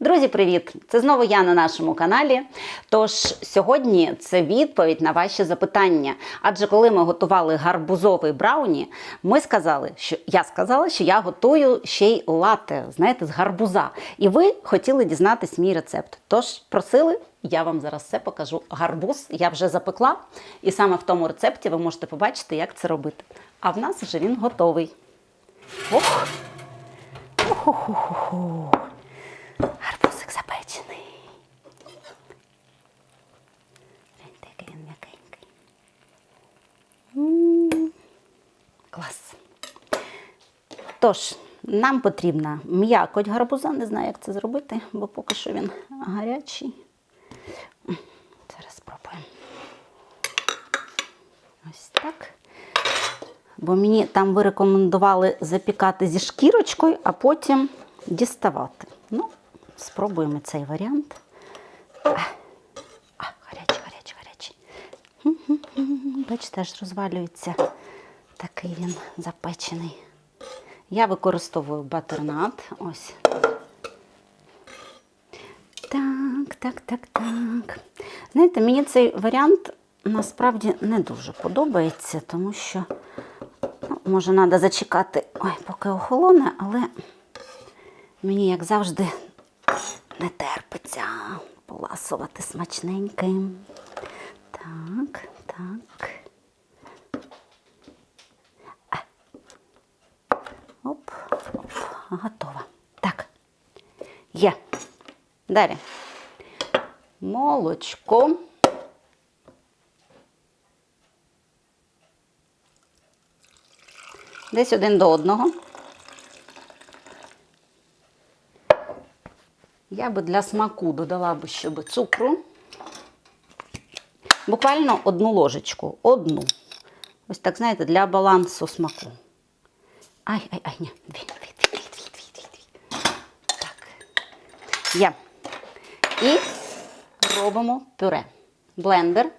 Друзі, привіт! Це знову я на нашому каналі. Тож сьогодні це відповідь на ваші запитання. Адже коли ми готували гарбузовий брауні, ми сказали, що я сказала, що я готую ще й лате, знаєте, з гарбуза. І ви хотіли дізнатись мій рецепт. Тож просили, я вам зараз все покажу. Гарбуз я вже запекла, і саме в тому рецепті ви можете побачити, як це робити. А в нас вже він готовий. Ох! Охо-хо-хо-хо. Гарбузик запечений. Гляньте, який він м'якенький. Клас. Тож, нам потрібна м'якоть гарбуза. Не знаю, як це зробити, бо поки що він гарячий. Зараз спробуємо. Ось так. Бо мені там ви рекомендували запікати зі шкірочкою, а потім діставати. Ну, спробуємо цей варіант. А, гарячий, гарячий, гарячий. Бачите, аж розвалюється. Такий він запечений. Я використовую батернат. Ось. Так, так, так, так. Знаєте, мені цей варіант насправді не дуже подобається, тому що ну, може треба зачекати, ой, поки охолоне, але мені, як завжди, не терпиться поласувати смачненьким. Так, так. Оп, оп, готово. Так. Є. Далі. Молочко. Десь один до одного. Я би для смаку додала би ще би цукру. Буквально одну ложечку. Одну. Ось так, знаєте, для балансу смаку. Ай, ай, ай, ні. Дві, дві, дві, дві, дві, дві, дві. Так. Є. І робимо пюре. Блендер.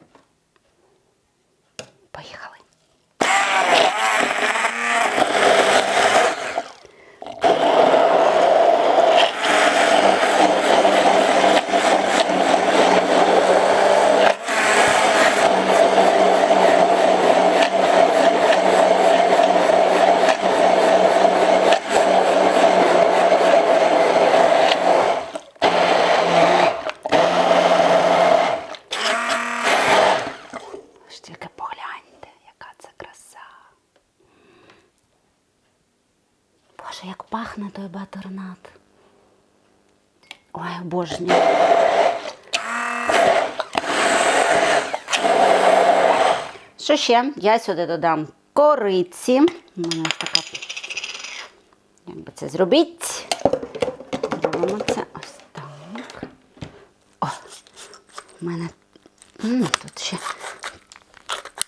Поїхали. Ж тільки погляньте, яка це краса. Боже, як пахне той батернат. Ой, обожнюю. Що ще? Я сюди додам кориці. У мене така. Як би це зробити? Робимо це ось так. О, у мене м, тут ще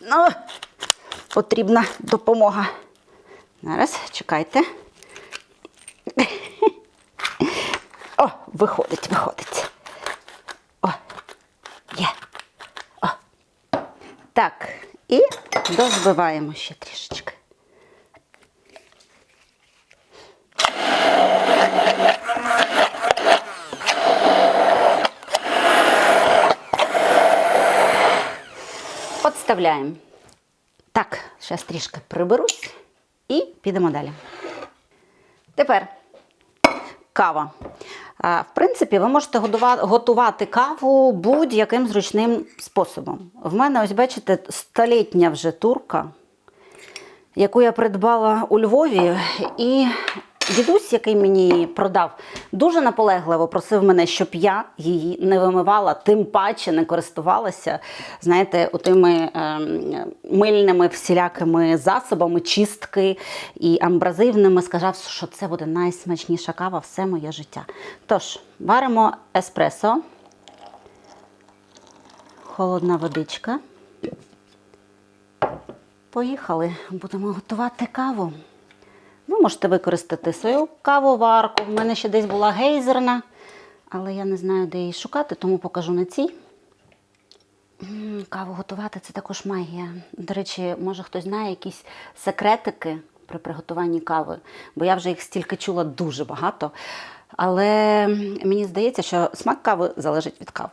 ну, потрібна допомога. Зараз чекайте. О, виходить, виходить. О, є. О. Так, і дозбиваємо ще трішечки. Подставляємо. Так, зараз трішки приберусь і підемо далі. Тепер кава. В принципі, ви можете готувати каву будь-яким зручним способом. В мене, ось бачите, столітня вже турка, яку я придбала у Львові. І дідусь, який мені продав, дуже наполегливо просив мене, щоб я її не вимивала, тим паче не користувалася, знаєте, отими ем, мильними всілякими засобами, чистки і амбразивними. Сказав, що це буде найсмачніша кава все моє життя. Тож, варимо еспресо, холодна водичка. Поїхали, будемо готувати каву. Ви можете використати свою кавоварку. У мене ще десь була гейзерна, але я не знаю, де її шукати, тому покажу на цій. Каву готувати це також магія. До речі, може хтось знає якісь секретики при приготуванні кави, бо я вже їх стільки чула дуже багато. Але мені здається, що смак кави залежить від кави.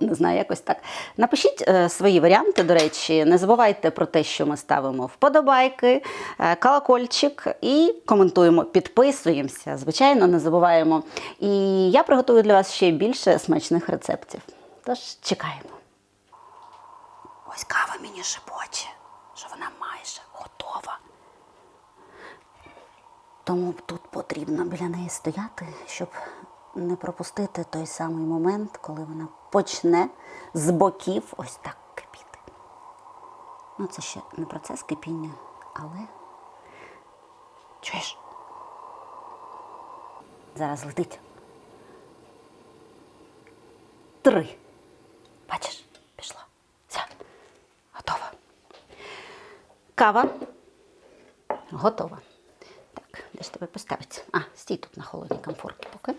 Не знаю, якось так. Напишіть е, свої варіанти, до речі, не забувайте про те, що ми ставимо вподобайки, е, колокольчик і коментуємо, підписуємося. Звичайно, не забуваємо. І я приготую для вас ще більше смачних рецептів. Тож чекаємо. Ось кава мені шепоче, що вона майже готова. Тому тут потрібно біля неї стояти, щоб не пропустити той самий момент, коли вона почне з боків ось так кипіти. Ну, це ще не процес кипіння, але чуєш? Зараз летить. Три. Бачиш, пішла. Все, готова. Кава готова. Так, де ж тебе поставити? А, стій тут на холодній комфорті поки.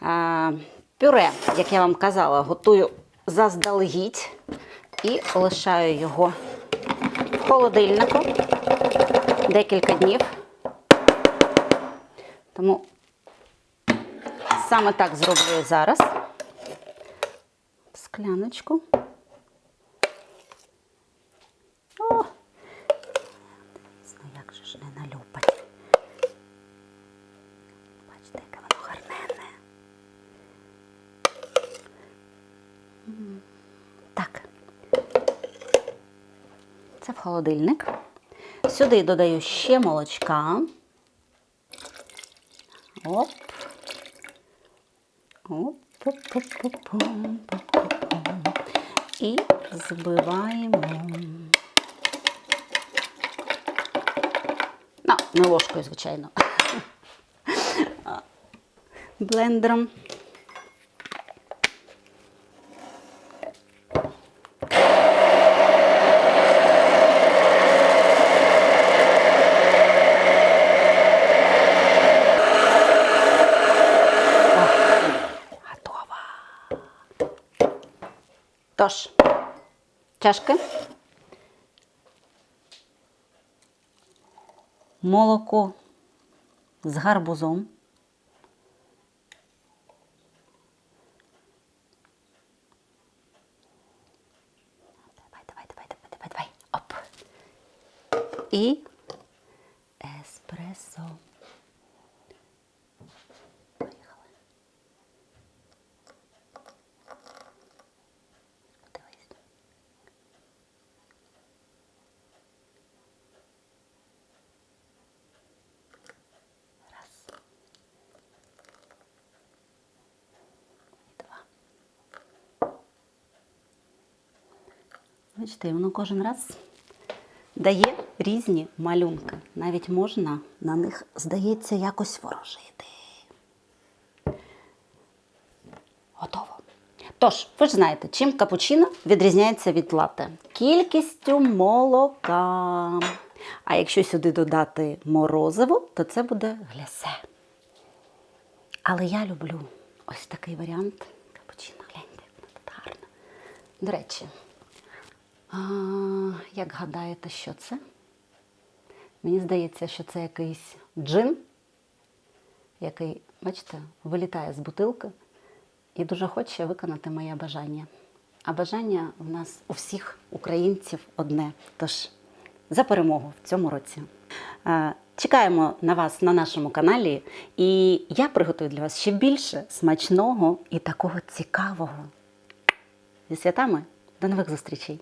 А, пюре, як я вам казала, готую заздалегідь і лишаю його в холодильнику декілька днів. Тому саме так зроблю зараз. Скляночку. О! Ну, як же ж не налюпать. Бачите, яке воно гарненне. М. Так. Це в холодильник. Сюди додаю ще молочка. Оп. Оп. І збиваємо. Ну, не ложкою, звичайно. Блендером. О, Готово. Тож, чашки. молоко з гарбузом. Давай, давай, давай, давай, давай, давай. Оп. І еспресо. Бачите, воно кожен раз дає різні малюнки. Навіть можна на них, здається, якось ворожити. Готово. Тож, ви ж знаєте, чим капучино відрізняється від лате? Кількістю молока. А якщо сюди додати морозиво, то це буде глясе. Але я люблю ось такий варіант капучино. Гляньте, воно тут гарно. До речі, а, як гадаєте, що це? Мені здається, що це якийсь джин, який, бачите, вилітає з бутилки і дуже хоче виконати моє бажання. А бажання в нас у всіх українців одне. Тож за перемогу в цьому році. Чекаємо на вас на нашому каналі, і я приготую для вас ще більше смачного і такого цікавого. Зі святами до нових зустрічей!